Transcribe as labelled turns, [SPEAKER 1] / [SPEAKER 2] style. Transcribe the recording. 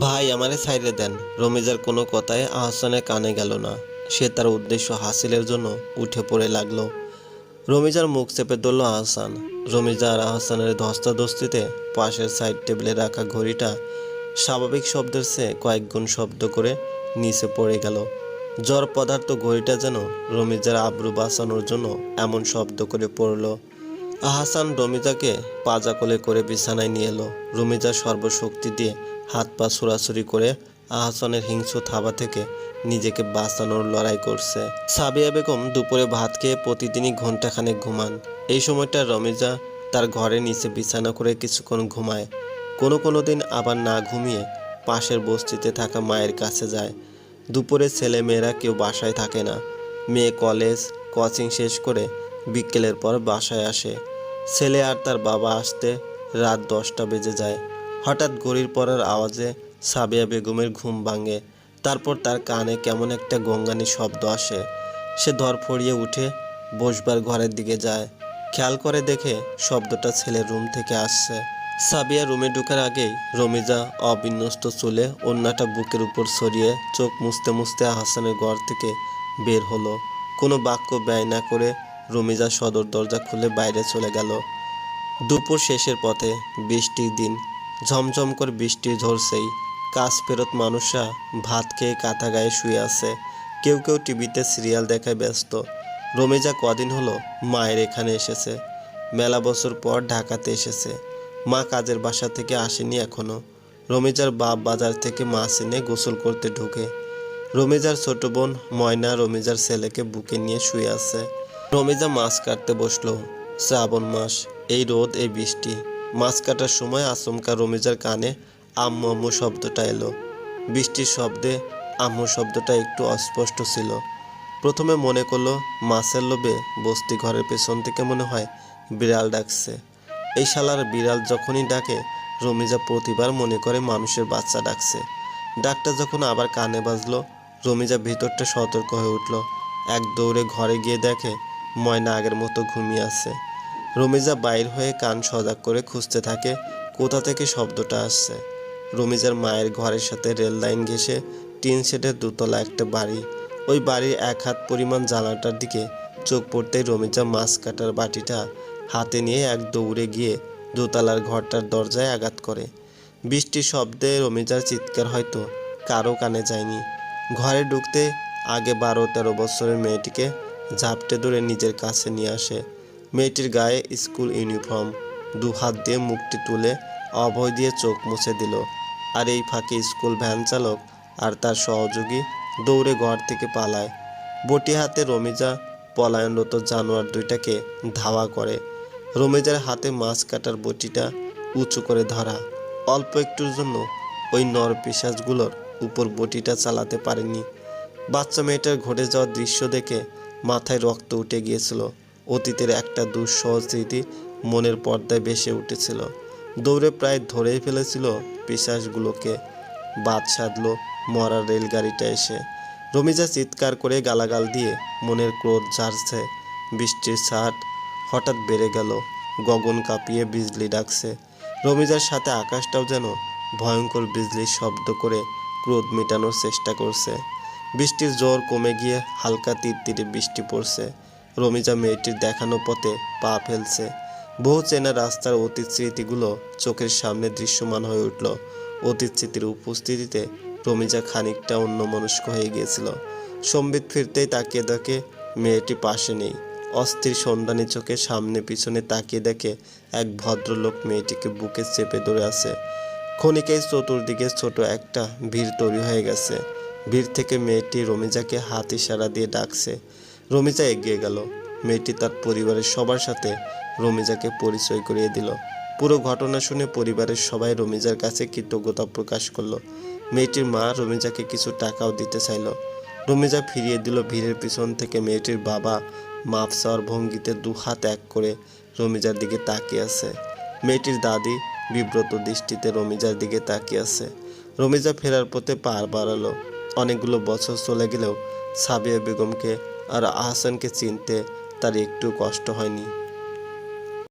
[SPEAKER 1] ভাই, আমারে ছাইড়ে দেন। রমিজার কোনো কথায় আহসানের কানে গেল না। সে তার উদ্দেশ্য হাসিলের জন্য উঠে পড়ে লাগল। রমিজার মুখ চেপে ধরল আহসান। রমিজা আর আহসানের ধস্তাধস্তিতে পাশের সাইড টেবিলে রাখা ঘড়িটা স্বাভাবিক শব্দের চেয়ে কয়েক গুণ শব্দ করে নিচে পড়ে গেল। জ্বর পদার্থ ঘড়িটা যেন রমিজার আব্রু বাঁচানোর জন্য এমন শব্দ করে পড়ল। আহসান রমিজাকে পাজা কোলে করে বিছানায় নিয়ে এলো। রমিজা সর্বশক্তি দিয়ে হাত পা ছোড়াছুরি করে আহসানের হিংস্র থাবা থেকে নিজেকে বাঁচানোর লড়াই করছে। সাবিয়া বেগম দুপুরে ভাত খেয়ে প্রতিদিনই ঘন্টাখানেক ঘুমান। এই সময়টা রমিজা তার ঘরে নিচে বিছানা করে কিছুক্ষণ ঘুমায়। কোনো কোনো দিন আবার না ঘুমিয়ে পাশের বস্তিতে থাকা মায়ের কাছে যায়। দুপুরে ছেলে মেয়েরা কেউ বাসায় থাকে না। মেয়ে কলেজ, কোচিং শেষ করে বিকেলের পর বাসায় আসে। ছেলে আর তার বাবা আসতে রাত দশটা বেজে যায়। হঠাৎ ঘড়ির পরের আওয়াজে সাবিয়া বেগমের ঘুম ভাঙে। তারপর তার কানে কেমন একটা গঙ্গানি শব্দ আসে। সে ধরফড়িয়ে উঠে বসবার ঘরের দিকে যায়। খেয়াল করে দেখে শব্দটা ছেলের রুম থেকে আসছে। সাবিয়া রুমে ঢোকার আগেই রমিজা অবিন্যস্ত চুলে অন্যটা বুকের উপর সরিয়ে চোখ মুছতে মুছতে হাসানের ঘর থেকে বের হলো। কোনো বাক্য ব্যয় না করে রমিজা সদর দরজা খুলে বাইরে চলে গেল। দুপুর শেষের পথে বৃষ্টির দিন, ঝমঝম করে বৃষ্টি ঝরছেই। কাজ ফেরত মানুষরা ভাত খেয়ে কাঁথা গায়ে শুয়ে আছে। কেউ কেউ টিভিতে সিরিয়াল দেখায় ব্যস্ত। রমিজা কদিন হলো মায়ের এখানে এসেছে। মেলা বছর পর ঢাকাতে এসেছে। মা কাজের বাসা থেকে আসেনি এখনও। রমিজার বাপ বাজার থেকে মাছ এনে গোসল করতে ঢুকে। রমিজার ছোট বোন ময়না রমিজার ছেলেকে বুকে নিয়ে শুয়ে আছে। রমিজা মাছ কাটতে বসল। শ্রাবণ মাস, এই রোদ, এই বৃষ্টি। মাছ কাটার সময় আচমকা রমিজার কানে আম্মু আম্মু শব্দটা এলো। বৃষ্টির শব্দে আম্মু শব্দটা একটু অস্পষ্ট ছিল। প্রথমে মনে করল, মাছের লোভে বস্তি ঘরের পেছন থেকে মনে হয় বিড়াল ডাকছে। এই শালার বিড়াল যখনই ডাকে, রমিজা প্রতিবার মনে করে মানুষের বাচ্চা ডাকছে। ডাকটা যখন আবার কানে বাজলো, রমিজা ভিতরটা সতর্ক হয়ে উঠল। এক দৌড়ে ঘরে গিয়ে দেখে ময়না আগের মতো ঘুমিয়ে আছে। রমিজা বাইর হয়ে কান সজাগ করে খুঁজতে থাকে, কোথা থেকে শব্দটা আসছে। রমিজার মায়ের ঘরের সাথে রেল লাইন ঘেঁষে টিন শেডের দুতলা একটা বাড়ি। ওই বাড়ির এক হাত পরিমাণ জানালাটার দিকে চোখ পড়তেই রমিজা মাছ কাটার বাটিটা হাতে নিয়ে এক দৌড়ে গিয়ে দোতলার ঘরটার দরজায় আঘাত করে। বৃষ্টির শব্দে রমিজার চিৎকার হয়তো কারও কানে যায়নি। ঘরে ঢুকতে আগে বারো তেরো বছরের মেয়েটিকে ঝাপটে ধরে নিজের কাছে নিয়ে আসে। মেয়েটির গায়ে স্কুল ইউনিফর্ম, দু হাত দিয়ে মুখটি তুলে অভয় দিয়ে চোখ মুছে দিল। আর এই ফাঁকে স্কুল ভ্যান চালক আর তার সহযোগী দৌড়ে ঘর থেকে পালায়। বটি হাতে রমিজা পলায়নরত জানোয়ার দুইটাকে ধাওয়া করে। রমিজার হাতে মাছ কাটার বটিটা উঁচু করে ধরা। অল্প একটুর জন্য ওই নর পিসাজগুলোর উপর বটিটা চালাতে পারেনি। বাচ্চা মেয়েটার ঘটে যাওয়ার দৃশ্য দেখে মাথায় রক্ত উঠে গিয়েছিল। অতীতের একটা দুঃসহ স্মৃতি মনের পর্দায় ভেসে উঠেছিল। দৌড়ে প্রায় ধরেই ফেলেছিল পিসাসগুলোকে বাদ সাধলো মরা রেলগাড়িটা এসে। রমিজা চিৎকার করে গালাগাল দিয়ে মনের ক্রোধ ঝাড়ছে। বৃষ্টির ছাট হঠাৎ বেড়ে গেল। গগন কাঁপিয়ে বিজলি ডাকছে। রমিজার সাথে আকাশটাও যেন ভয়ঙ্কর বিজলির শব্দ করে ক্রোধ মেটানোর চেষ্টা করছে। বৃষ্টির জোর কমে গিয়ে হালকা তীর তীরে বৃষ্টি পড়ছে। রমিজা মেয়েটির দেখানো পথে পা ফেলছে। বহু চেনা রাস্তার অতীত স্মৃতিগুলো চোখের সামনে দৃশ্যমান হয়ে উঠল। অতীত স্মৃতির উপস্থিতিতে রমিজা খানিকটা অন্যমনস্ক হয়ে গিয়েছিল। সম্বিত ফিরতেই তাকিয়ে দেখে মেয়েটি পাশে নেই। অস্থির সন্ধানী চোখে সামনে পিছনে তাকিয়ে দেখে এক ভদ্রলোক মেয়েটিকে বুকে চেপে ধরে আছে। ক্ষণিকেই চতুর্দিকে ছোট একটা ভিড় তৈরি হয়ে গেছে। ভিড় থেকে মেয়েটি রমিজাকে হাত ইশারা দিয়ে ডাকছে। রমিজা এগিয়ে গেল। মেয়েটি তার পরিবারের সবার সাথে রমিজাকে পরিচয় করিয়ে দিল। পুরো ঘটনা শুনে পরিবারের সবাই রমিজার কাছে কৃতজ্ঞতা প্রকাশ করল। মেয়েটির মা রমিজাকে কিছু টাকাও দিতে চাইল। রমিজা ফিরিয়ে দিল ভিড়ের পিছন থেকে মেয়েটির বাবা। মাপ চাওয়ার ভঙ্গিতে দু হাত এক করে রমিজার দিকে তাকিয়ে আছে। মেয়েটির দাদি বিব্রত দৃষ্টিতে রমিজার দিকে তাকিয়ে আছে। রমিজা ফেরার পথে পার বাড়ালো। অনেকগুলো বছর চলে গেলেও সাবিয়া বেগমকে আর আহসানকে চিনতে তার একটু কষ্ট হয়নি।